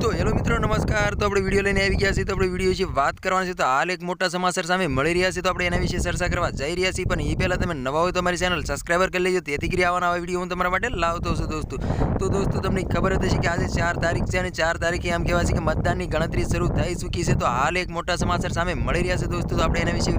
તો હેલો મિત્રો, નમસ્કાર. તો આપણે વીડિયો લઈને આવી ગયા છીએ. તો આપણે વીડિયો વિશે વાત કરવાની છે. તો હાલ એક મોટા સમાચાર સામે મળી રહ્યા છે. તો આપણે એના વિશે ચર્ચા કરવા જઈ રહ્યા છીએ. પણ એ પહેલાં તમે નવા હોય તો અમારી ચેનલ સબસ્ક્રાઈબર કરી લેજો. તેથી કરી આવવાના આવા વીડિયો હું તમારા માટે લાવતો છું, દોસ્તો. તો દોસ્તો, તમને ખબર જ હશે કે આજે ચાર તારીખ છે અને ચાર તારીખે એમ કહેવાય છે કે મતદાનની ગણતરી શરૂ થઈ ચૂકી છે. તો હાલ એક મોટા સમાચાર સામે મળી રહ્યા છે, દોસ્તો. તો આપણે એના વિશે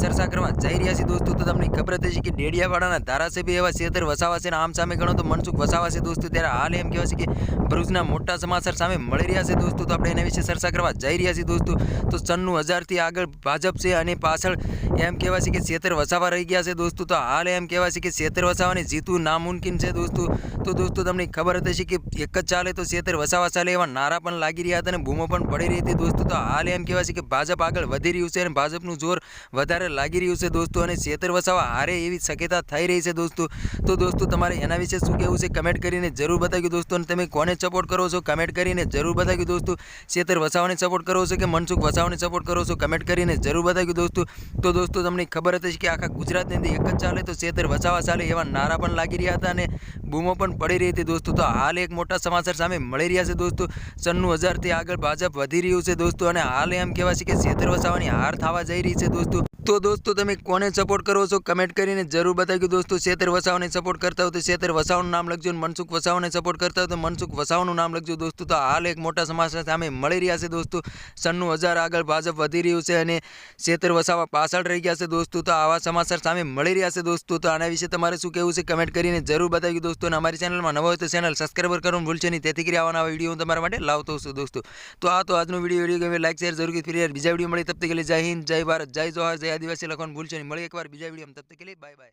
ચર્ચા કરવા જઈ રહ્યા છીએ, દોસ્તો. તો તમને ખબર જ હશે કે ડેડિયાવાડાના ધારાસભ્ય એવા સેતર વસાવા છે અને આમ સામે ગણો તો મનસુખ વસાવા છે, દોસ્તો. ત્યારે હાલ એમ કહેવાય છે કે ભરૂચના મોટા સમાચાર સામે મળી રહ્યા છે, દોસ્તો. તો આપણે એના વિશે ચર્ચા કરવા જઈ રહ્યા છીએ દોસ્તો. તો સન્નું હજારથી આગળ ભાજપ છે અને પાછળ એમ કહેવાય છે કે છેતર વસાવા રહી ગયા છે દોસ્તો. તો હાલ એમ કહેવાય છે કે છેતર વસાવાને જીતવું નામુમકિન છે દોસ્તો. તો દોસ્તો તમને ખબર હતી કે એક જ ચાલે તો છેતર વસાવા ચાલે એવા નારા પણ લાગી રહ્યા હતા અને બૂમો પણ પડી રહી હતી દોસ્તો. તો હાલ એમ કહેવાય છે કે ભાજપ આગળ વધી રહ્યું છે અને ભાજપનું જોર વધારે લાગી રહ્યું છે દોસ્તો અને છેતર વસાવા હારે એવી શક્યતા થઈ રહી છે દોસ્તો. તો દોસ્તો તમારે એના વિશે શું કહેવું છે કમેન્ટ કરીને જરૂર બતાવ્યું દોસ્તો અને તમે કોને સપોર્ટ કરો છો કમેન્ટ કરીને જરૂર બતાવ્યું દોસ્તો. શેતર વસાવાને સપોર્ટ કરો છો કે મનસુખ વસાવાને સપોર્ટ કરો છો? કમેન્ટ કરીને જરૂર બતાવ્યું દોસ્તો. તો દોસ્તો, તમને ખબર હતી કે આખા ગુજરાતની અંદર એક જ ચાલે તો શેતર વસાવા ચાલે એવા નારા પણ લાગી રહ્યા હતા અને બૂમો પણ પડી રહી હતી દોસ્તો. તો હાલ એક મોટા સમાચાર સામે મળી રહ્યા છે દોસ્તો. સન્નું હજારથી આગળ ભાજપ વધી રહ્યું છે દોસ્તો અને હાલ એમ કહેવાય છે કે શેતર વસાવાની હાર થવા જઈ રહી છે દોસ્તો. તો દોસ્તો, તમે કોને સપોર્ટ કરો છો? કમેન્ટ કરીને જરૂર બતાવ્યું દોસ્તો. શેતર વસાવાને સપોર્ટ કરતા હોય તો શેતર વસાવાનું નામ લખજો અને મનસુખ વસાવાને સપોર્ટ કરતા હોય તો મનસુખ વસાવાનું નામ લખજો દોસ્તો. તો હાલ એક મોટા સમાચાર સામે મળી રહ્યા છે દોસ્તો. સન્નું હજાર આગળ ભાજપ વધી રહ્યું છે અને શેતર વસાવા પાછળ રહી ગયા છે દોસ્તો. તો આવા સમાચાર સામે મળી રહ્યા છે દોસ્તો. તો આના વિશે તમારે શું કહેવું છે કમેન્ટ કરીને જરૂર બતાવ્યું દોસ્તો. અને અમારી ચેનલમાં નવો હોય તો ચેનલ સબસ્ક્રાઈબર કરવાનું ભૂલશે નહીં. તેથી કરી આવવાના વીડિયો હું તમારા માટે લાવતો છું દોસ્તો. તો આ તો આજનો વીડિયો વીડિયો ગમે લાઈક શેર જરૂર ફરી બીજા વીડિયો મળી. તબ તક જય હિન્દ, જય ભારત, જય જોહાર, જય આદિવાસી લખવાનું ભૂલશો નહીં. મળી એકવાર બીજા વીડિયો તબ તક બાય બાય.